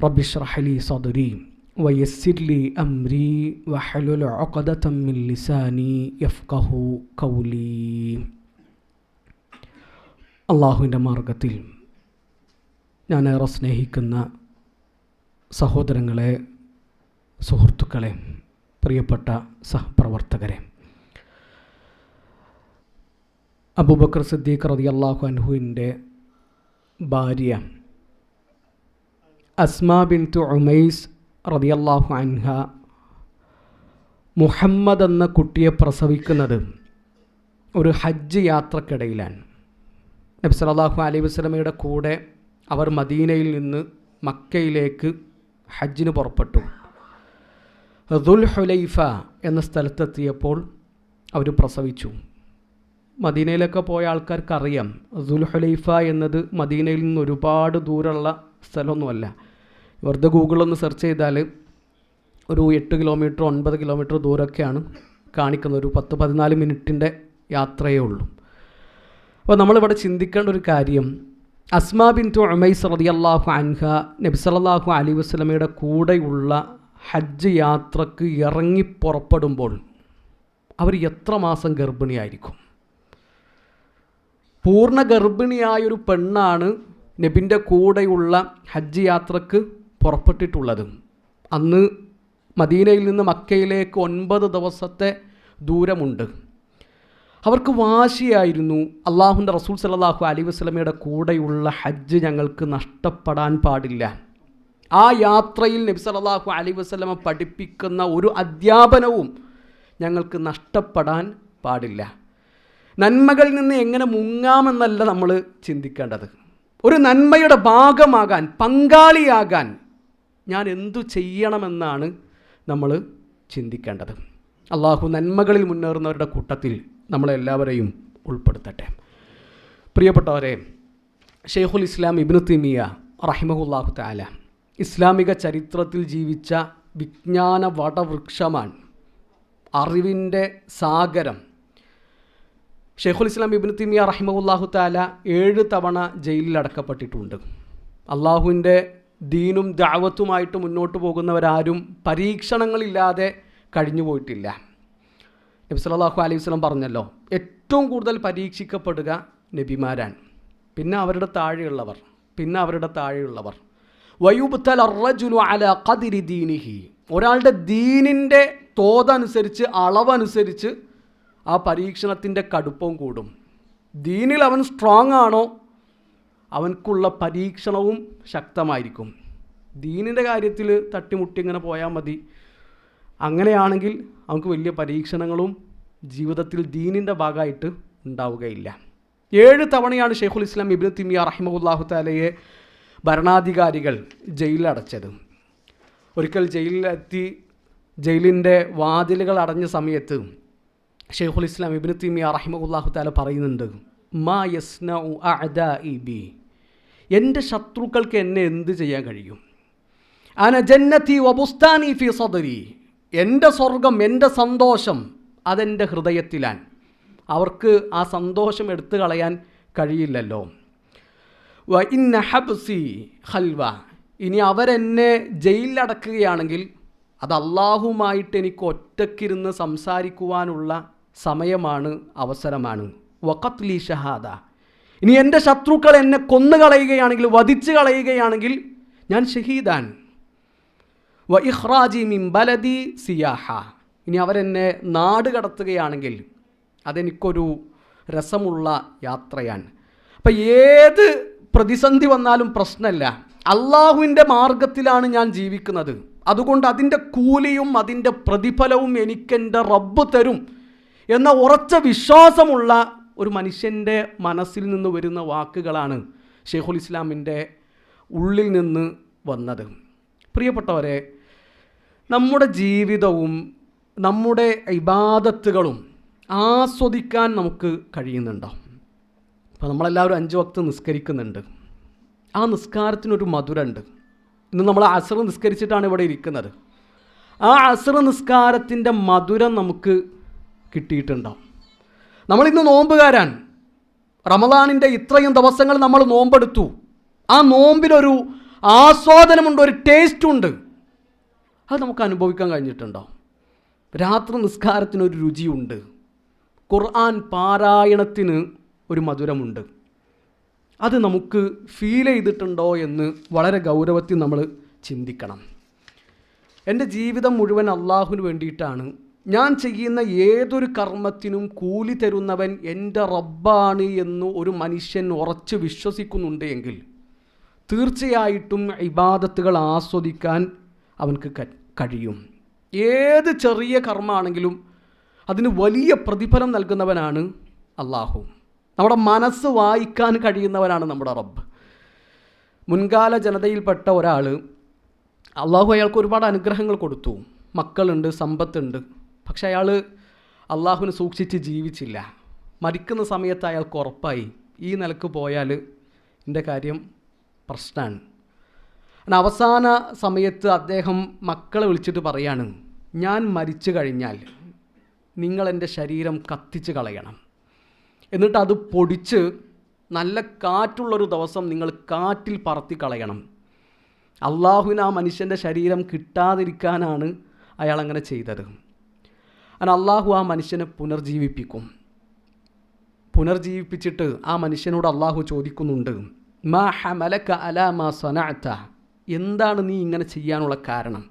റബിഷ്റഹലി സദുരി വയസ്സിലി അംരി വഹലുൽ ലിസാനി യഫ്കഹു കൗലി അള്ളാഹുവിന്റെ മാർഗത്തിൽ ഞാൻ ഏറെ സ്നേഹിക്കുന്ന സഹോദരങ്ങളെ സുഹൃത്തുക്കളെ പ്രിയപ്പെട്ട സഹപ്രവർത്തകരെ. അബൂബക്കർ സിദ്ദീഖ് റതി അള്ളാഹു അൻഹുവിന്റെ ഭാര്യ അസ്മാ ബിൻ തു ഉമൈസ് റതിയല്ലാഹു അൻഹ. മുഹമ്മദ് എന്ന കുട്ടിയെ പ്രസവിക്കുന്നത് ഒരു ഹജ്ജ് യാത്രക്കിടയിലാണ്. നബി സലാഹു അലൈ വസ്ലമയുടെ കൂടെ അവർ മദീനയിൽ നിന്ന് മക്കയിലേക്ക് ഹജ്ജിന് പുറപ്പെട്ടു. ദുൽ ഹുലൈഫ എന്ന സ്ഥലത്തെത്തിയപ്പോൾ അവർ പ്രസവിച്ചു. മദീനയിലൊക്കെ പോയ ആൾക്കാർക്കറിയാം ദുൽ ഹുലൈഫ എന്നത് മദീനയിൽ നിന്ന് ഒരുപാട് ദൂരമുള്ള സ്ഥലമൊന്നുമല്ല. വെറുതെ ഗൂഗിളൊന്ന് സെർച്ച് ചെയ്താൽ ഒരു എട്ട് കിലോമീറ്റർ ഒൻപത് കിലോമീറ്റർ ദൂരമൊക്കെയാണ് കാണിക്കുന്നത്. ഒരു പത്ത് പതിനാല് മിനിറ്റിന്റെ യാത്രയേ ഉള്ളൂ. അപ്പോൾ നമ്മളിവിടെ ചിന്തിക്കേണ്ട ഒരു കാര്യം അസ്മാ ബിൻ അമൈസ് ഉമൈസ് റളിയല്ലാഹു അൻഹ നബി സല്ലല്ലാഹു അലൈഹി വസല്ലമയുടെ കൂടെയുള്ള ഹജ്ജ് യാത്രയ്ക്ക് ഇറങ്ങി പുറപ്പെടുമ്പോൾ അവർ എത്ര മാസം ഗർഭിണിയായിരിക്കും? പൂർണ ഗർഭിണിയായൊരു പെണ്ണാണ് നബിന്റെ കൂടെയുള്ള ഹജ്ജ് യാത്രയ്ക്ക് പുറപ്പെട്ടിട്ടുള്ളത്. അന്ന് മദീനയിൽ നിന്ന് മക്കയിലേക്ക് ഒൻപത് ദിവസത്തെ ദൂരമുണ്ട്. അവർക്ക് വാശിയായിരുന്നു അള്ളാഹുന്റെ റസൂൽ സലാഹു അലി വസ്ലമയുടെ കൂടെയുള്ള ഹജ്ജ് ഞങ്ങൾക്ക് നഷ്ടപ്പെടാൻ പാടില്ല. ആ യാത്രയിൽ നബി സലാഹു അലി വസ്ലമ പഠിപ്പിക്കുന്ന ഒരു അധ്യാപനവും ഞങ്ങൾക്ക് നഷ്ടപ്പെടാൻ പാടില്ല. നന്മകളിൽ നിന്ന് എങ്ങനെ മുങ്ങാമെന്നല്ല നമ്മൾ ചിന്തിക്കേണ്ടത്. ഒരു നന്മയുടെ ഭാഗമാകാൻ പങ്കാളിയാകാൻ ഞാൻ എന്തു ചെയ്യണമെന്നാണ് നമ്മൾ ചിന്തിക്കേണ്ടത്. അള്ളാഹു നന്മകളിൽ മുന്നേറുന്നവരുടെ കൂട്ടത്തിൽ നമ്മളെല്ലാവരെയും ഉൾപ്പെടുത്തട്ടെ. പ്രിയപ്പെട്ടവരെ ഷെയ്ഖുൽ ഇസ്ലാം ഇബ്നു തിമിയ റഹിമഹുല്ലാഹു താല ഇസ്ലാമിക ചരിത്രത്തിൽ ജീവിച്ച വിജ്ഞാന വടവൃക്ഷമാണ് അറിവിന്റെ സാഗരം ഷെയ്ഖുൽ ഇസ്ലാം ഇബ്നു തിമിയ റഹിമഹുല്ലാഹു താല ഏഴ് തവണ ജയിലിൽ അടക്കപ്പെട്ടിട്ടുണ്ട്. അള്ളാഹുവിന്റെ ദീനും ദാവത്തുമായിട്ട് മുന്നോട്ട് പോകുന്നവരാരും പരീക്ഷണങ്ങളില്ലാതെ കഴിഞ്ഞു പോയിട്ടില്ല. നബി സല്ലല്ലാഹു അലൈഹി വസല്ലം പറഞ്ഞല്ലോ ഏറ്റവും കൂടുതൽ പരീക്ഷിക്കപ്പെടുക നബിമാരാണ്. പിന്നെ അവരുടെ താഴെയുള്ളവർ പിന്നെ അവരുടെ താഴെയുള്ളവർ. വയുബ്തൽ അറജുലു അല കതിരി ദീനിഹി. ഒരാളുടെ ദീനിന്റെ തോതനുസരിച്ച് അളവനുസരിച്ച് ആ പരീക്ഷണത്തിന്റെ കടുപ്പവും കൂടും. ദീനിൽ അവൻ സ്ട്രോങ് ആണോ? അവൻക്കുള്ള പരീക്ഷണവും ശക്തമായിരിക്കും. ദീനിന്റെ കാര്യത്തിൽ തട്ടിമുട്ടി ഇങ്ങനെ പോയാൽ മതി. അങ്ങനെയാണെങ്കിൽ അവൻക്ക് വലിയ പരീക്ഷണങ്ങളും ജീവിതത്തിൽ ദീനിന്റെ ഭാഗമായിട്ട് ഉണ്ടാവുകയില്ല. ഏഴ് തവണയാണ് ഷെയ്ഖുൽ ഇസ്ലാം ഇബിൻ തിമിയ റഹിമഹുല്ലാഹു താലയെ ഭരണാധികാരികൾ ജയിലിലടച്ചത് ഒരിക്കൽ ജയിലിലെത്തി ജയിലിന്റെ വാതിലുകൾ അടഞ്ഞ സമയത്ത് ഷെയ്ഖുൽ ഇസ്ലാം ഇബിന് തിമിയ റഹിമഹുല്ലാഹു താല പറയുന്നുണ്ട് മാ യസ്ന ബി. എന്റെ ശത്രുക്കൾക്ക് എന്നെ എന്ത് ചെയ്യാൻ കഴിയും? അന ജന്നത്തി വബുസ്താനി ഫി സദരി. എന്റെ സ്വർഗം എന്റെ സന്തോഷം അതെന്റെ ഹൃദയത്തിലാൻ അവർക്ക് ആ സന്തോഷം എടുത്തു കളയാൻ കഴിയില്ലല്ലോ. വ ഇന്ന ഹബ്സി ഹൽവ ഇനി അവരെന്നെ ജയിലിലടക്കുകയാണെങ്കിൽ അത് അള്ളാഹുമായിട്ട് എനിക്ക് ഒറ്റക്കിരുന്ന് സംസാരിക്കുവാനുള്ള സമയമാണ് അവസരമാണ്. വഖത്ലി ഷഹാദ. ഇനി എന്റെ ശത്രുക്കൾ എന്നെ കൊന്നു കൊന്നുകളയുകയാണെങ്കിൽ വധിച്ചു കളയുകയാണെങ്കിൽ ഞാൻ ഷഹീദാൻ. വ ഇഹ്റാജി മിംബലദി സിയാഹ. ഇനി അവരെന്നെ നാട് കടത്തുകയാണെങ്കിൽ അതെനിക്കൊരു രസമുള്ള യാത്രയാണ്. അപ്പം ഏത് പ്രതിസന്ധി വന്നാലും പ്രശ്നമല്ല അള്ളാഹുവിന്റെ മാർഗത്തിലാണ് ഞാൻ ജീവിക്കുന്നത്. അതുകൊണ്ട് അതിന്റെ കൂലിയും അതിന്റെ പ്രതിഫലവും എനിക്കെന്റെ റബ്ബ് തരും. എന്ന ഉറച്ച വിശ്വാസമുള്ള ഒരു മനുഷ്യന്റെ മനസ്സിൽ നിന്ന് വരുന്ന വാക്കുകളാണ് ഷെയ്ഖുൽ ഇസ്ലാമിന്റെ ഉള്ളിൽ നിന്ന് വന്നത്. പ്രിയപ്പെട്ടവരെ നമ്മുടെ ജീവിതവും നമ്മുടെ ഇബാദത്തുകളും ആസ്വദിക്കാൻ നമുക്ക് കഴിയുന്നുണ്ടോ? അപ്പോൾ നമ്മളെല്ലാവരും അഞ്ച് വക്ത് നിസ്കരിക്കുന്നുണ്ട്. ആ നിസ്കാരത്തിനൊരു മധുരമുണ്ട്. ഇന്ന് നമ്മൾ അസർ നിസ്കരിച്ചിട്ടാണ് ഇവിടെ ഇരിക്കുന്നത്. ആ അസർ നിസ്കാരത്തിന്റെ മധുരം നമുക്ക് കിട്ടിയിട്ടുണ്ടാവും. നമ്മളിന്ന് നോമ്പുകാരാണ്. റമദാനിന്റെ ഇത്രയും ദിവസങ്ങൾ നമ്മൾ നോമ്പെടുത്തു. ആ നോമ്പിനൊരു ആസ്വാദനമുണ്ട് ഒരു ടേസ്റ്റ് ഉണ്ട് അത് നമുക്ക് അനുഭവിക്കാൻ കഴിഞ്ഞിട്ടുണ്ടാവും. രാത്രി നിസ്കാരത്തിനൊരു രുചിയുണ്ട്. ഖുർആൻ പാരായണത്തിന് ഒരു മധുരമുണ്ട്. അത് നമുക്ക് ഫീൽ ചെയ്തിട്ടുണ്ടോ എന്ന് വളരെ ഗൗരവത്തിൽ നമ്മൾ ചിന്തിക്കണം. എന്റെ ജീവിതം മുഴുവൻ അള്ളാഹുവിന് വേണ്ടിയിട്ടാണ് ഞാൻ ചെയ്യുന്ന ഏതൊരു കർമ്മത്തിനും കൂലി തരുന്നവൻ എന്റെ റബ്ബാണ് എന്ന് ഒരു മനുഷ്യൻ ഉറച്ച് വിശ്വസിക്കുന്നുണ്ടെങ്കിൽ തീർച്ചയായിട്ടും ഇബാദത്തുകൾ ആസ്വദിക്കാൻ അവൻക്ക് കഴിയും. ഏത് ചെറിയ കർമ്മമാണെങ്കിലും അതിന് വലിയ പ്രതിഫലം നൽകുന്നവനാണ് അള്ളാഹു നമ്മുടെ മനസ്സ് വായിക്കാൻ കഴിയുന്നവനാണ് നമ്മുടെ റബ്ബ്. മുൻകാല ജനതയിൽപ്പെട്ട ഒരാൾ അള്ളാഹു അയാൾക്ക് ഒരുപാട് അനുഗ്രഹങ്ങൾ കൊടുത്തു. മക്കളുണ്ട് സമ്പത്തുണ്ട്. പക്ഷെ അയാൾ അള്ളാഹുവിനെ സൂക്ഷിച്ച് ജീവിച്ചില്ല. മരിക്കുന്ന സമയത്ത് അയാൾക്ക് ഉറപ്പായി. ഈ നിലയ്ക്ക് പോയാൽ എന്റെ കാര്യം പ്രശ്നമാണ്. അങ്ങനെ അവസാന സമയത്ത് അദ്ദേഹം മക്കളെ വിളിച്ചിട്ട് പറയാണ് ഞാൻ മരിച്ചു കഴിഞ്ഞാൽ നിങ്ങൾ എന്റെ ശരീരം കത്തിച്ച് കളയണം. എന്നിട്ട് അത് പൊടിച്ച് നല്ല കാറ്റുള്ളൊരു ദിവസം നിങ്ങൾ കാറ്റിൽ പറത്തി കളയണം. അള്ളാഹുവിന് ആ മനുഷ്യന്റെ ശരീരം കിട്ടാതിരിക്കാനാണ് അയാൾ അങ്ങനെ ചെയ്തത്. അങ്ങനെ അള്ളാഹു ആ മനുഷ്യനെ പുനർജീവിപ്പിക്കും. പുനർജീവിപ്പിച്ചിട്ട് ആ മനുഷ്യനോട് അള്ളാഹു ചോദിക്കുന്നുണ്ട് മാ ഹമലക അലാ മാ സനഅത? എന്താണ് നീ ഇങ്ങനെ ചെയ്യാനുള്ള കാരണം?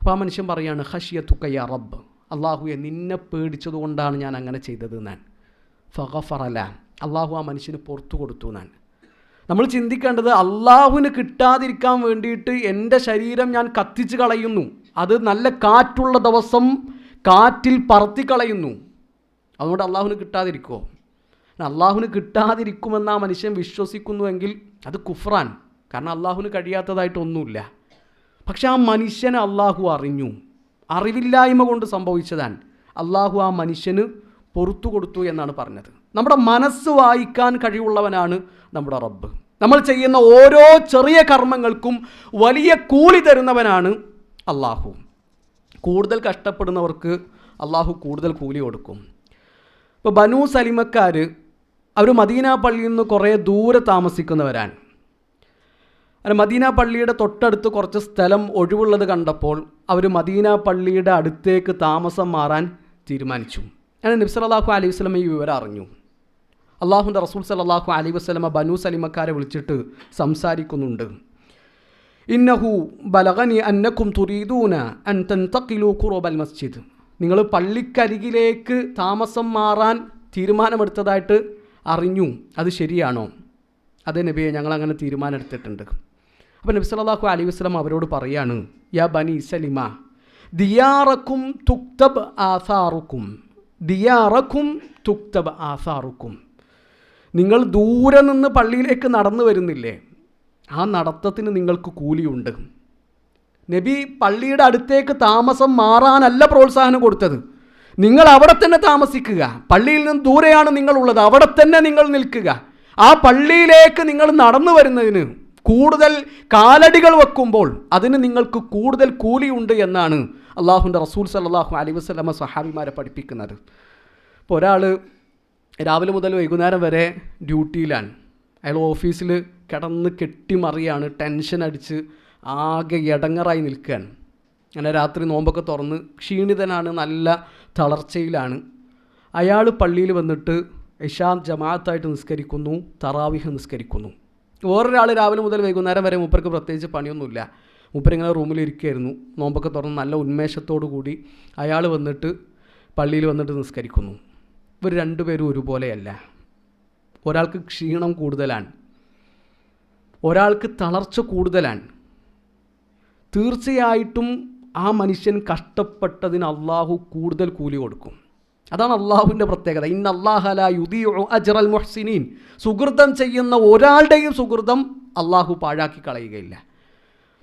അപ്പോൾ ആ മനുഷ്യൻ പറയാണ് ഹഷിയ തുക്കയ്യ റബ്ബ്. അള്ളാഹുയെ നിന്നെ പേടിച്ചതുകൊണ്ടാണ് ഞാൻ അങ്ങനെ ചെയ്തത് ഞാൻ ഫഗഫറല അള്ളാഹു ആ മനുഷ്യന് പുറത്തു കൊടുത്തു ഞാൻ നമ്മൾ ചിന്തിക്കേണ്ടത് അള്ളാഹുവിന് കിട്ടാതിരിക്കാൻ വേണ്ടിയിട്ട് എന്റെ ശരീരം ഞാൻ കത്തിച്ച് കളയുന്നു. അത് നല്ല കാറ്റുള്ള ദിവസം കാറ്റിൽ പറത്തിക്കളയുന്നു. അതുകൊണ്ട് അള്ളാഹുവിന് കിട്ടാതിരിക്കുമോ അള്ളാഹുവിന് കിട്ടാതിരിക്കുമെന്ന് ആ മനുഷ്യൻ വിശ്വസിക്കുന്നുവെങ്കിൽ അത് കുഫ്രാൻ കാരണം അള്ളാഹുവിന് കഴിയാത്തതായിട്ടൊന്നുമില്ല. പക്ഷെ ആ മനുഷ്യനെ അള്ളാഹു അറിഞ്ഞു. അറിവില്ലായ്മ കൊണ്ട് സംഭവിച്ചതാണ് അള്ളാഹു ആ മനുഷ്യന് പൊറത്തു കൊടുത്തു എന്നാണ് പറഞ്ഞത്. നമ്മുടെ മനസ്സ് വായിക്കാൻ കഴിവുള്ളവനാണ് നമ്മുടെ റബ്ബ്. നമ്മൾ ചെയ്യുന്ന ഓരോ ചെറിയ കർമ്മങ്ങൾക്കും വലിയ കൂലി തരുന്നവനാണ് അള്ളാഹു. കൂടുതൽ കഷ്ടപ്പെടുന്നവർക്ക് അള്ളാഹു കൂടുതൽ കൂലി കൊടുക്കും. ഇപ്പോൾ ബനു സലിമക്കാർ അവർ മദീന പള്ളിയിൽ നിന്ന് കുറേ ദൂരെ താമസിക്കുന്നവരാണ്. അങ്ങനെ മദീന പള്ളിയുടെ തൊട്ടടുത്ത് കുറച്ച് സ്ഥലം ഒഴിവുള്ളത് കണ്ടപ്പോൾ അവർ മദീന പള്ളിയുടെ അടുത്തേക്ക് താമസം മാറാൻ തീരുമാനിച്ചു. അങ്ങനെ നബി സല്ലല്ലാഹു അലൈഹി വസ്ലമ ഈ വിവരം അറിഞ്ഞു. അള്ളാഹുന്റെ റസൂൽ സലാഹു അലൈഹി വസ്ലമ ബനു സലിമക്കാരെ വിളിച്ചിട്ട് സംസാരിക്കുന്നുണ്ട്. ഇന്നഹു ബലഗനി അന്നക്കും തുരീദൂന അൻ തൻതക്കിലു ഖുറബൽ മസ്ജിദ്. നിങ്ങൾ പള്ളിക്കരികിലേക്ക് താമസം മാറാൻ തീരുമാനമെടുത്തതായിട്ട് അറിഞ്ഞു. അത് ശരിയാണോ? അതെ നബിയെ ഞങ്ങൾ അങ്ങനെ തീരുമാനം എടുത്തിട്ടുണ്ട് അപ്പോൾ നബി സല്ലല്ലാഹു അലൈഹി വസല്ലം അവരോട് പറയാണ് യാ ബനി സലിമ ദിയാറക്കും തുക്തബ് ആസാറുക്കും ദിയാറക്കും തുക്തബ് ആസാറുക്കും. നിങ്ങൾ ദൂരെ നിന്ന് പള്ളിയിലേക്ക് നടന്നു വരുന്നില്ലേ? ആ നടത്തത്തിന് നിങ്ങൾക്ക് കൂലിയുണ്ട്. നബി പള്ളിയുടെ അടുത്തേക്ക് താമസം മാറാനല്ല പ്രോത്സാഹനം കൊടുത്തത്. നിങ്ങൾ അവിടെ തന്നെ താമസിക്കുക. പള്ളിയിൽ നിന്ന് ദൂരെയാണ് നിങ്ങളുള്ളത്. അവിടെ തന്നെ നിങ്ങൾ നിൽക്കുക. ആ പള്ളിയിലേക്ക് നിങ്ങൾ നടന്നു വരുന്നതിന് കൂടുതൽ കാലടികൾ വെക്കുമ്പോൾ അതിന് നിങ്ങൾക്ക് കൂടുതൽ കൂലിയുണ്ട് എന്നാണ് അള്ളാഹുന്റെ റസൂൽ സല്ലാഹു അലൈ വസ്ലമ സഹാബിമാരെ പഠിപ്പിക്കുന്നത്. ഇപ്പോൾ ഒരാൾ രാവിലെ മുതൽ വൈകുന്നേരം വരെ ഡ്യൂട്ടിയിലാണ്. അയാൾ ഓഫീസിൽ കിടന്ന് കെട്ടിമറിയാണ് ടെൻഷൻ അടിച്ച് ആകെ ഇടങ്ങറായി നിൽക്കുകയാണ്. അങ്ങനെ രാത്രി നോമ്പൊക്കെ തുറന്ന് ക്ഷീണിതനാണ് നല്ല തളർച്ചയിലാണ്. അയാൾ പള്ളിയിൽ വന്നിട്ട് ഇഷാം ജമാഅത്തായിട്ട് നിസ്കരിക്കുന്നു തറാവിഹ് നിസ്കരിക്കുന്നു. വേറൊരാൾ രാവിലെ മുതൽ വൈകുന്നേരം വരെ മൂപ്പർക്ക് പ്രത്യേകിച്ച് പണിയൊന്നുമില്ല. മൂപ്പരിങ്ങനെ റൂമിൽ ഇരിക്കുകയായിരുന്നു. നോമ്പൊക്കെ തുറന്ന് നല്ല ഉന്മേഷത്തോടു കൂടി അയാൾ വന്നിട്ട് പള്ളിയിൽ വന്നിട്ട് നിസ്കരിക്കുന്നു. ഇവർ രണ്ടുപേരും ഒരുപോലെയല്ല. ഒരാൾക്ക് ക്ഷീണം കൂടുതലാണ്. ഒരാൾക്ക് തളർച്ച കൂടുതലാണ്. തീർച്ചയായിട്ടും ആ മനുഷ്യൻ കഷ്ടപ്പെട്ടതിന് അള്ളാഹു കൂടുതൽ കൂലി കൊടുക്കും. അതാണ് അള്ളാഹുവിന്റെ പ്രത്യേകത. ഇന്ന് അള്ളാഹല യുദി അജറൽ മുഹ്സിനീൻ. സുഹൃതം ചെയ്യുന്ന ഒരാളുടെയും സുഹൃതം അള്ളാഹു പാഴാക്കി കളയുകയില്ല.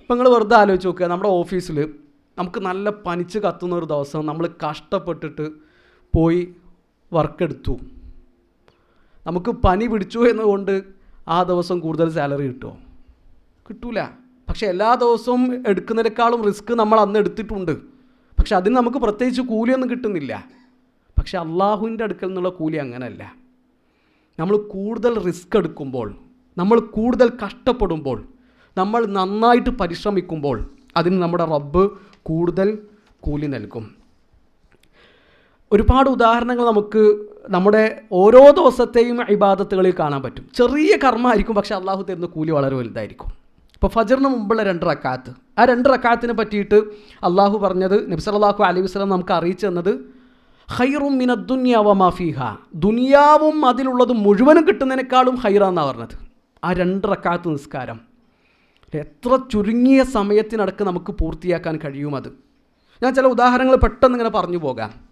ഇപ്പം നിങ്ങൾ വെറുതെ ആലോചിച്ച് നോക്കുക. നമ്മുടെ ഓഫീസിൽ നമുക്ക് നല്ല പനിച്ച് കത്തുന്ന ഒരു ദിവസം നമ്മൾ കഷ്ടപ്പെട്ടിട്ട് പോയി വർക്കെടുത്തു നമുക്ക് പനി പിടിച്ചു എന്നുകൊണ്ട് ആ ദിവസം കൂടുതൽ സാലറി കിട്ടുമോ കിട്ടൂല. പക്ഷെ എല്ലാ ദിവസവും എടുക്കുന്നതിനേക്കാളും റിസ്ക് നമ്മൾ അന്ന് എടുത്തിട്ടുണ്ട്. പക്ഷെ അതിന് നമുക്ക് പ്രത്യേകിച്ച് കൂലിയൊന്നും കിട്ടുന്നില്ല. പക്ഷെ അള്ളാഹുവിന്റെ അടുക്കൽ നിന്നുള്ള കൂലി അങ്ങനെയല്ല നമ്മൾ കൂടുതൽ റിസ്ക് എടുക്കുമ്പോൾ നമ്മൾ കൂടുതൽ കഷ്ടപ്പെടുമ്പോൾ നമ്മൾ നന്നായിട്ട് പരിശ്രമിക്കുമ്പോൾ അതിന് നമ്മുടെ റബ്ബ് കൂടുതൽ കൂലി നൽകും. ഒരുപാട് ഉദാഹരണങ്ങൾ നമുക്ക് നമ്മുടെ ഓരോ ദിവസത്തെയും ഇബാദത്തുകളിൽ കാണാൻ പറ്റും. ചെറിയ കർമ്മ ആയിരിക്കും പക്ഷേ അള്ളാഹു തരുന്ന കൂലി വളരെ വലുതായിരിക്കും. ഇപ്പോൾ ഫജറിന് മുമ്പുള്ള രണ്ട് റക്കാത്ത്. ആ രണ്ട് റക്കാത്തിനെ പറ്റിയിട്ട് അള്ളാഹു പറഞ്ഞത് നബ്സലാഹു അലൈഹി വസ്ലം നമുക്ക് അറിയിച്ചു തന്നത് ഹൈറും മിന ദുന്യാവ മാഫിഹ ദുനിയാവും അതിലുള്ളതും മുഴുവനും കിട്ടുന്നതിനേക്കാളും ഹൈറാന്നാണ് പറഞ്ഞത്. ആ രണ്ട് റക്കാത്ത് നിസ്കാരം. എത്ര ചുരുങ്ങിയ സമയത്തിനടക്ക് നമുക്ക് പൂർത്തിയാക്കാൻ കഴിയും അത്. ഞാൻ ചില ഉദാഹരണങ്ങൾ പെട്ടെന്ന് ഇങ്ങനെ പറഞ്ഞു പോകാം.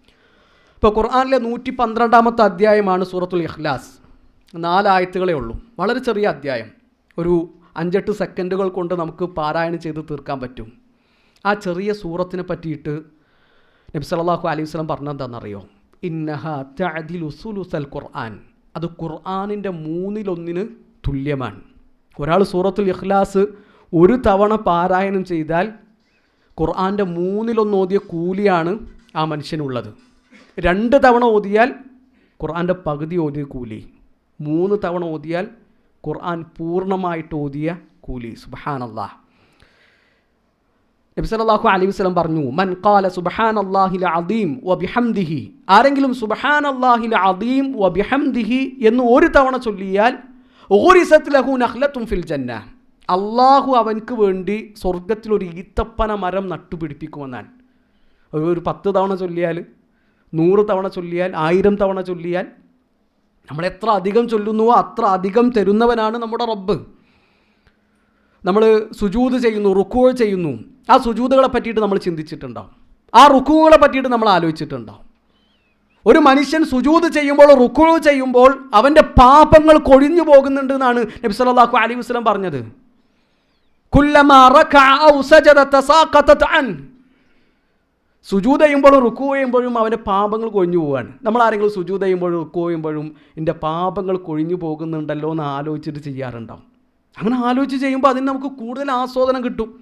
ഇപ്പോൾ ഖുർആാനിലെ നൂറ്റി പന്ത്രണ്ടാമത്തെ അധ്യായമാണ് സൂറത്തുൽ ഇഖ്ലാസ്. നാലായത്തുകളേ ഉള്ളൂ. വളരെ ചെറിയ അധ്യായം. ഒരു അഞ്ചെട്ട് സെക്കൻഡുകൾ കൊണ്ട് നമുക്ക് പാരായണം ചെയ്ത് തീർക്കാൻ പറ്റും. ആ ചെറിയ സൂറത്തിനെ പറ്റിയിട്ട് നബി സല്ലല്ലാഹു അലൈഹി വസല്ലം പറഞ്ഞെന്താണെന്നറിയോ ഇന്നഹ തഅദിൽ ഉസുലുസൽ ഖുർആൻ. അത് ഖുർആാനിന്റെ മൂന്നിലൊന്നിന് തുല്യമാണ്. ഒരാൾ സൂറത്തുൽ ഇഖ്ലാസ് ഒരു തവണ പാരായണം ചെയ്താൽ ഖുർആാന്റെ മൂന്നിലൊന്നോതിയ കൂലിയാണ് ആ മനുഷ്യനുള്ളത്. രണ്ട് തവണ ഓതിയാൽ ഖുർആന്റെ പകുതി ഓതിയ കൂലി. മൂന്ന് തവണ ഓതിയാൽ ഖുർആൻ പൂർണമായിട്ട് ഓതിയ കൂലി. സുബഹാനല്ലാ. നബി സല്ലല്ലാഹു അലൈഹി വസല്ലം പറഞ്ഞു മൻ ഖാല സുബ്ഹാനല്ലാഹിൽ അദീം വ ബിഹംദിഹി. ആരെങ്കിലും സുബ്ഹാനല്ലാഹിൽ അദീം വ ബിഹംദിഹി എന്ന് ഒരു തവണ ചൊല്ലിയാൽ ഓരിസത്ത് ലഹു നഖ്ലത്തും ഫിൽ ജന്ന. അള്ളാഹു അവൻക്ക് വേണ്ടി സ്വർഗത്തിൽ ഒരു ഈത്തപ്പന മരം നട്ടുപിടിപ്പിക്കുമെന്നാണ്. ഒരു പത്ത് തവണ ചൊല്ലിയാൽ നൂറ് തവണ ചൊല്ലിയാൽ ആയിരം തവണ ചൊല്ലിയാൽ നമ്മൾ എത്ര അധികം ചൊല്ലുന്നുവോ അത്ര അധികം തരുന്നവനാണ് നമ്മുടെ റബ്ബ്. നമ്മൾ സുജൂത് ചെയ്യുന്നു റുക്കുകൾ ചെയ്യുന്നു. ആ സുജൂതുകളെ പറ്റിയിട്ട് നമ്മൾ ചിന്തിച്ചിട്ടുണ്ടാവും. ആ റുക്കുകളെ പറ്റിയിട്ട് നമ്മൾ ആലോചിച്ചിട്ടുണ്ടാവും. ഒരു മനുഷ്യൻ സുജൂത് ചെയ്യുമ്പോൾ റുക്കു ചെയ്യുമ്പോൾ അവന്റെ പാപങ്ങൾ കൊഴിഞ്ഞു പോകുന്നുണ്ട് എന്നാണ് നബി സല്ലല്ലാഹു അലൈഹി വസല്ലം പറഞ്ഞത്. സുജൂത് ചെയ്യുമ്പോഴും റുക്കു ചെയ്യുമ്പോഴും അവന്റെ പാപങ്ങൾ കൊഴിഞ്ഞു പോവാണ്. നമ്മൾ ആരെങ്കിലും സുജൂത് ചെയ്യുമ്പോഴും റുക്കു ചെയ്യുമ്പോഴും എന്റെ പാപങ്ങൾ കൊഴിഞ്ഞു പോകുന്നുണ്ടല്ലോ എന്ന് ആലോചിച്ചിട്ട് ചെയ്യാറുണ്ടാവും. അങ്ങനെ ആലോചിച്ച് ചെയ്യുമ്പോൾ അതിന് നമുക്ക് കൂടുതൽ ആസ്വാദനം കിട്ടും.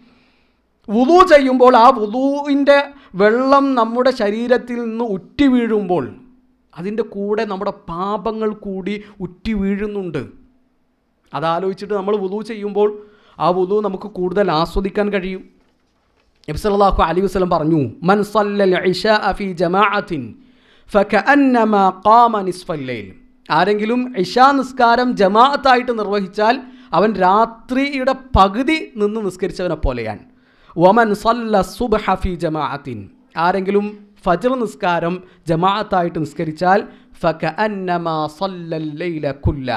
വുതു ചെയ്യുമ്പോൾ ആ വുതുവിന്റെ വെള്ളം നമ്മുടെ ശരീരത്തിൽ നിന്ന് ഉറ്റി വീഴുമ്പോൾ അതിന്റെ കൂടെ നമ്മുടെ പാപങ്ങൾ കൂടി ഉറ്റി വീഴുന്നുണ്ട്. അതാലോചിച്ചിട്ട് നമ്മൾ വുതു ചെയ്യുമ്പോൾ ആ വുതു നമുക്ക് കൂടുതൽ ആസ്വദിക്കാൻ കഴിയും. നബി സല്ലല്ലാഹു അലൈഹി വസല്ലം പറഞ്ഞു മൻ സല്ലൽ ഫി ജമാഅത്തിൻ ഖാമ നിസ്ഫൽ ലൈൽ. ആരെങ്കിലും ഇഷാ നിസ്കാരം ജമാഅത്തായിട്ട് നിർവഹിച്ചാൽ അവൻ രാത്രിയുടെ പകുതി നിന്ന് നിസ്കരിച്ചവനെ പോലെയാണ്. വമൻ സല്ല സുബ്ഹ ഫി ജമാഅത്തിൻ. ആരെങ്കിലും ഫജ്ർ നിസ്കാരം ജമാഅത്തായിട്ട് നിസ്കരിച്ചാൽ ഫകഅന്നമാ സല്ലൽ ലൈല കുല്ല.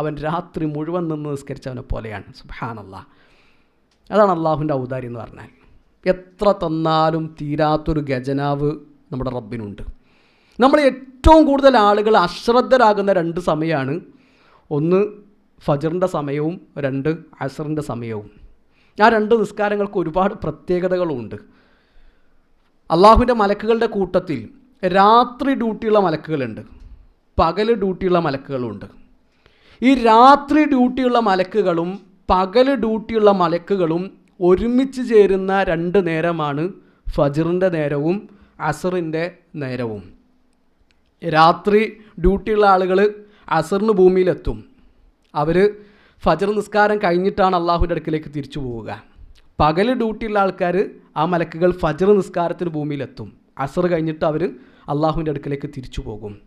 അവൻ രാത്രി മുഴുവൻ നിന്ന് നിസ്കരിച്ചവനെ പോലെയാണ്. സുബ്ഹാനല്ലാഹ് അതാണ് അള്ളാഹുവിന്റെ ഔദാര്യം എന്ന് പറഞ്ഞാൽ. എത്ര തന്നാലും തീരാത്തൊരു ഖജനാവ് നമ്മുടെ റബ്ബിനുണ്ട്. നമ്മൾ ഏറ്റവും കൂടുതൽ ആളുകൾ അശ്രദ്ധരാകുന്ന രണ്ട് സമയമാണ് ഒന്ന് ഫജറിന്റെ സമയവും രണ്ട് അസറിന്റെ സമയവും. ആ രണ്ട് നിസ്കാരങ്ങൾക്ക് ഒരുപാട് പ്രത്യേകതകളുമുണ്ട് അള്ളാഹുവിന്റെ മലക്കുകളുടെ കൂട്ടത്തിൽ രാത്രി ഡ്യൂട്ടിയുള്ള മലക്കുകളുണ്ട് പകൽ ഡ്യൂട്ടിയുള്ള മലക്കുകളുണ്ട്. ഈ രാത്രി ഡ്യൂട്ടിയുള്ള മലക്കുകളും പകൽ ഡ്യൂട്ടിയുള്ള മലക്കുകളും ഒരുമിച്ച് ചേരുന്ന രണ്ട് നേരമാണ് ഫജറിന്റെ നേരവും അസറിന്റെ നേരവും. രാത്രി ഡ്യൂട്ടിയുള്ള ആളുകൾ അസറിന് ഭൂമിയിലെത്തും. അവർ ഫജർ നിസ്കാരം കഴിഞ്ഞിട്ടാണ് അള്ളാഹുവിന്റെ അടുക്കിലേക്ക് തിരിച്ചു പോവുക. പകൽ ഡ്യൂട്ടിയുള്ള ആൾക്കാർ ആ മലക്കുകൾ ഫജർ നിസ്കാരത്തിന് ഭൂമിയിലെത്തും. അസർ കഴിഞ്ഞിട്ട് അവർ അള്ളാഹുവിന്റെ അടുക്കിലേക്ക് തിരിച്ചു പോകും.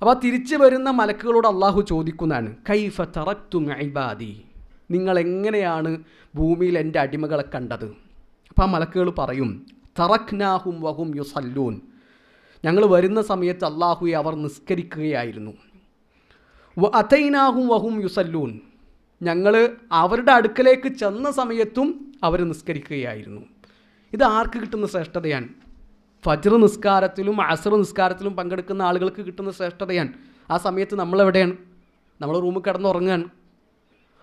അപ്പോൾ തിരിച്ചു വരുന്ന മലക്കുകളോട് അള്ളാഹു ചോദിക്കുന്നതാണ് കൈഫ തറത്തു ഇബാദി? നിങ്ങൾ എങ്ങനെയാണ് ഭൂമിയിൽ എന്റെ അടിമകളെ കണ്ടത്? അപ്പോൾ ആ മലക്കുകൾ പറയും തറക്നാഹും വഹും യുസല്ലൂൻ. ഞങ്ങൾ വരുന്ന സമയത്ത് അള്ളാഹുയെ അവർ നിസ്കരിക്കുകയായിരുന്നു. അതൈനാഹും വഹും യുസല്ലൂൻ. ഞങ്ങൾ അവരുടെ അടുക്കലേക്ക് ചെന്ന സമയത്തും അവർ നിസ്കരിക്കുകയായിരുന്നു. ഇത് ആർക്ക് കിട്ടുന്ന ശ്രേഷ്ഠതയാണ്? ഫജ്ർ നിസ്കാരത്തിലും അസർ നിസ്കാരത്തിലും പങ്കെടുക്കുന്ന ആളുകൾക്ക് കിട്ടുന്ന ശ്രേഷ്ഠതയാണ്. ആ സമയത്ത് നമ്മളെവിടെയാണ്? നമ്മൾ റൂമിൽ കിടന്നുറങ്ങുകയാണ്.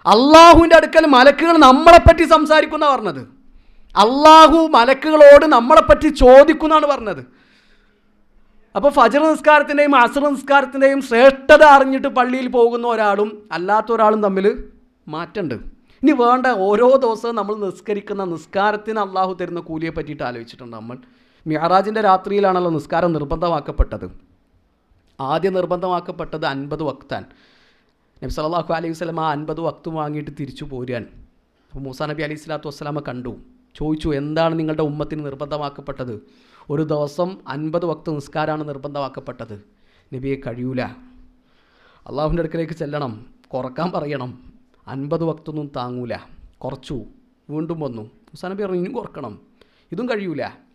അള്ളാഹുവിന്റെ അടുക്കൽ മലക്കുകൾ നമ്മളെപ്പറ്റി സംസാരിക്കുന്ന പറഞ്ഞത്. അള്ളാഹു മലക്കുകളോട് നമ്മളെപ്പറ്റി ചോദിക്കുന്നാണ് പറഞ്ഞത്. അപ്പോൾ ഫജർ നിസ്കാരത്തിന്റെയും അസർ നിസ്കാരത്തിന്റെയും ശ്രേഷ്ഠത അറിഞ്ഞിട്ട് പള്ളിയിൽ പോകുന്ന ഒരാളും അല്ലാത്ത ഒരാളും തമ്മിൽ മാറ്റമുണ്ട്. ഇനി വേണ്ട ഓരോ ദിവസവും നമ്മൾ നിസ്കരിക്കുന്ന നിസ്കാരത്തിന് അള്ളാഹു തരുന്ന കൂലിയെ പറ്റിയിട്ട് ആലോചിച്ചിട്ടുണ്ട് നമ്മൾ. മിഹറാജിന്റെ രാത്രിയിലാണല്ലോ നിസ്കാരം നിർബന്ധമാക്കപ്പെട്ടത്. ആദ്യം നിർബന്ധമാക്കപ്പെട്ടത് അൻപത് വക്താൻ. നബി സല്ലല്ലാഹു അലൈഹി വസ്ലം ആ അൻപത് വക്തും വാങ്ങിയിട്ട് തിരിച്ചു പോരാൻ അപ്പോൾ മൂസ നബി അലൈഹി സ്വലാത്തു വസ്സലാമ കണ്ടു. ചോദിച്ചു എന്താണ് നിങ്ങളുടെ ഉമ്മത്തിന് നിർബന്ധമാക്കപ്പെട്ടത്? ഒരു ദിവസം അൻപത് വക്ത നിസ്കാരമാണ് നിർബന്ധമാക്കപ്പെട്ടത്. നബിയെ കഴിയൂല. അള്ളാഹുവിന്റെ അടുക്കലേക്ക് ചെല്ലണം. കുറയ്ക്കാൻ പറയണം. അൻപത് വക്തൊന്നും താങ്ങൂല. കുറച്ചു. വീണ്ടും വന്നു. മൂസാ നബി പറഞ്ഞു ഇനിയും കുറക്കണം. ഇതും കഴിയൂല.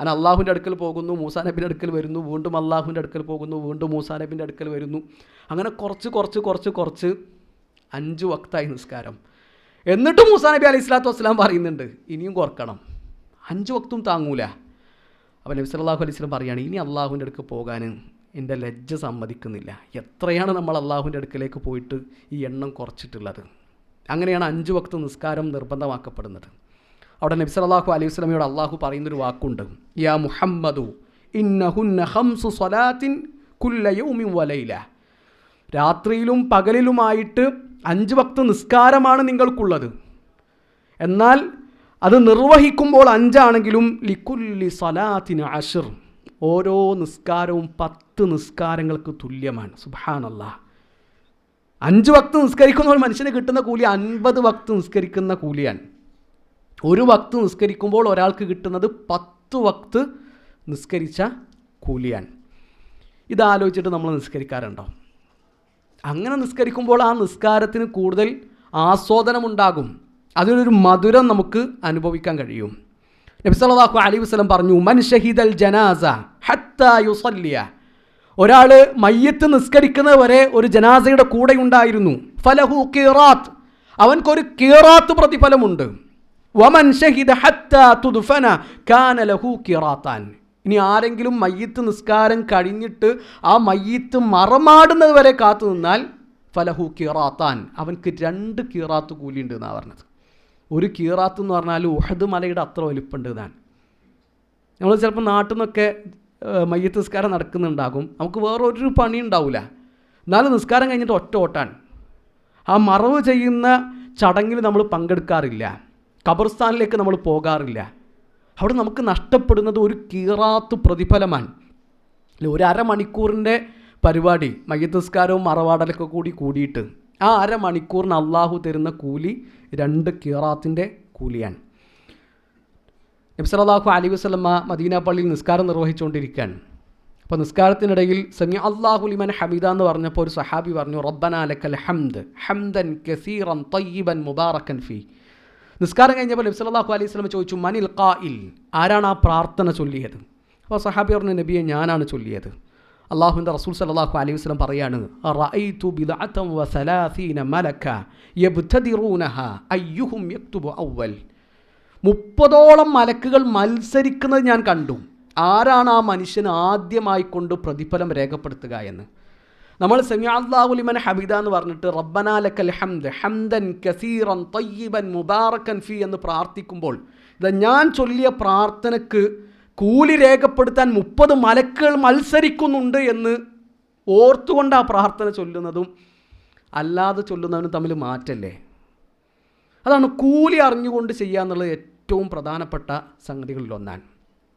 അങ്ങനെ അള്ളാഹുവിന്റെ അടുക്കൽ പോകുന്നു മൂസാ നബിന്റെ അടുക്കൽ വരുന്നു വീണ്ടും അള്ളാഹുവിന്റെ അടുക്കൽ പോകുന്നു വീണ്ടും മൂസാ നബിന്റെ അടുക്കൽ വരുന്നു. അങ്ങനെ കുറച്ച് കുറച്ച് കുറച്ച് കുറച്ച് അഞ്ച് വക്തായി നിസ്കാരം. എന്നിട്ടും മൂസാ നബി അലൈഹി സ്വലാത്തു വസ്സലാം പറയുന്നുണ്ട് ഇനിയും കുറക്കണം. അഞ്ച് വക്തും താങ്ങൂല. അപ്പോൾ നബി സല്ലല്ലാഹു അലൈഹി സ്വലം പറയുകയാണ് ഇനി അള്ളാഹുവിന്റെ അടുക്ക് പോകാൻ എന്റെ ലജ്ജ സമ്മതിക്കുന്നില്ല. എത്രയാണ് നമ്മൾ അള്ളാഹുവിന്റെ അടുക്കലേക്ക് പോയിട്ട് ഈ എണ്ണം കുറച്ചിട്ടുള്ളത്? അങ്ങനെയാണ് അഞ്ച് വക്ത നിസ്കാരം നിർബന്ധമാക്കപ്പെടുന്നത്. അവിടെ നബി സല്ലല്ലാഹു അലൈഹി വസല്ലമയോട് അള്ളാഹു പറയുന്നൊരു വാക്കുണ്ട്. യാ മുഹമ്മദു ഇന്നഹുന്ന ഹംസു സ്വലാത്തിൻ കുല്ല വലയില രാത്രിയിലും പകലിലുമായിട്ട് അഞ്ച് ഭക്ത നിസ്കാരമാണ് നിങ്ങൾക്കുള്ളത്. എന്നാൽ അത് നിർവഹിക്കുമ്പോൾ അഞ്ചാണെങ്കിലും ലിക്കുല്ലി സലാത്തിന് അഷിർ ഓരോ നിസ്കാരവും പത്ത് നിസ്കാരങ്ങൾക്ക് തുല്യമാണ്. സുബാനല്ല അഞ്ച് വക്ത് നിസ്കരിക്കുന്ന ഒരു മനുഷ്യന് കിട്ടുന്ന കൂലി അൻപത് വക്ത് നിസ്കരിക്കുന്ന കൂലിയാണ്. ഒരു വക്ത് നിസ്കരിക്കുമ്പോൾ ഒരാൾക്ക് കിട്ടുന്നത് പത്ത് വക്ത് നിസ്കരിച്ച കൂലിയാണ്. ഇതാലോചിച്ചിട്ട് നമ്മൾ നിസ്കരിക്കാറുണ്ടോ? അങ്ങനെ നിസ്കരിക്കുമ്പോൾ ആ നിസ്കാരത്തിന് കൂടുതൽ ആസ്വാദനമുണ്ടാകും. അതിനൊരു മധുരം നമുക്ക് അനുഭവിക്കാൻ കഴിയും. നബി സല്ലല്ലാഹു അലൈഹി വസല്ലം പറഞ്ഞു മൻ ഷഹീദൽ ജനാസ ഹത്തായുസല്യ ഒരാൾ മയ്യത്ത് നിസ്കരിക്കുന്നത് വരെ ഒരു ജനാസയുടെ കൂടെ ഉണ്ടായിരുന്നു. ഫലഹു കീറാത്ത് അവൻക്കൊരു കീറാത്ത് പ്രതിഫലമുണ്ട്. വമൻ ഷഹിദ തുദുഫന കാന ലഹു ഇനി ആരെങ്കിലും മയ്യത്ത് നിസ്കാരം കഴിഞ്ഞിട്ട് ആ മയ്യത്ത് മറമാടുന്നത് വരെ കാത്തു നിന്നാൽ ഫലഹു കീറാത്താൻ. അവൻക്ക് രണ്ട് കീറാത്ത് കൂലിയുണ്ട് എന്നാണ് പറഞ്ഞത്. ഒരു കീറാത്ത് എന്ന് പറഞ്ഞാൽ ഉഹദ് മലയുടെ അത്ര വലിപ്പുണ്ട് എന്നാണ്. നമ്മൾ ചിലപ്പോൾ നാട്ടിൽ നിന്നൊക്കെ മയ്യത്ത് നിസ്കാരം നടക്കുന്നുണ്ടാകും. നമുക്ക് വേറെ ഒരു പണി ഉണ്ടാവില്ല എന്നാലും നിസ്കാരം കഴിഞ്ഞിട്ട് ഒറ്റ ഓട്ടാണ്. ആ മറവ് ചെയ്യുന്ന ചടങ്ങിൽ നമ്മൾ പങ്കെടുക്കാറില്ല. ഖബർസ്ഥാനിലേക്ക് നമ്മൾ പോകാറില്ല. അവിടെ നമുക്ക് നഷ്ടപ്പെടുന്നത് ഒരു കീറാത്തു പ്രതിഫലമാണ്. ഒരു അരമണിക്കൂറിന്റെ പരിപാടി മയ്യത്തസ്കാരവും മറവാടലൊക്കെ കൂടി കൂടിയിട്ട് ആ അരമണിക്കൂറിന് അള്ളാഹു തരുന്ന കൂലി രണ്ട് കീറാത്തിന്റെ കൂലിയാണ്. നബ്സലാഹു അലി വസ്ലമ്മ മദീന പള്ളിയിൽ നിസ്കാരം നിർവഹിച്ചുകൊണ്ടിരിക്കുകയാണ്. അപ്പോൾ നിസ്കാരത്തിനിടയിൽ സമി അള്ളാഹു ലിമൻ ഹമീദ എന്ന് പറഞ്ഞപ്പോൾ ഒരു സഹാബി പറഞ്ഞു റബ്ബനാലക്കൽ ഹംദ് ഹംദൻ കസീറൻ തയ്യിബൻ മുബാറക്കൻ ഫി. നിസ്കാരം കഴിഞ്ഞപ്പോൾ നബി സല്ലല്ലാഹു അലൈഹി സ്വലം ചോദിച്ചു മനിൽ ഖായിൽ ആരാണ് ആ പ്രാർത്ഥന ചൊല്ലിയത്? അപ്പോൾ സഹാബി പറഞ്ഞ നബിയെ ഞാനാണ് ചൊല്ലിയത്. അള്ളാഹുവിന്റെ റസൂൽ സല്ലല്ലാഹു അലൈഹി വസല്ലം പറയാണ് മുപ്പതോളം മലക്കുകൾ മത്സരിക്കുന്നത് ഞാൻ കണ്ടു. ആരാണ് ആ മനുഷ്യൻ ആദ്യമായി കൊണ്ട് പ്രതിഫലം രേഖപ്പെടുത്തുക എന്ന്? നമ്മൾ സെമിയാഹുലിമൻ ഹബീദ എന്ന് പറഞ്ഞിട്ട് റബ്ബനാലക്കൽ ഹംദ് ഹംദൻ കസീറൻ തയ്യിബൻ മുബാറക്കൻ ഫി എന്ന് പ്രാർത്ഥിക്കുമ്പോൾ ഇത് ഞാൻ ചൊല്ലിയ പ്രാർത്ഥനക്ക് കൂലി രേഖപ്പെടുത്താൻ മുപ്പത് മലക്കുകൾ മത്സരിക്കുന്നുണ്ട് എന്ന് ഓർത്തുകൊണ്ട് ആ പ്രാർത്ഥന ചൊല്ലുന്നതും അല്ലാതെ ചൊല്ലുന്നവനും തമ്മിൽ മാറ്റല്ലേ? അതാണ് കൂലി അറിഞ്ഞുകൊണ്ട് ചെയ്യുക എന്നുള്ളത് ഏറ്റവും പ്രധാനപ്പെട്ട സംഗതികളിലൊന്നാണ്.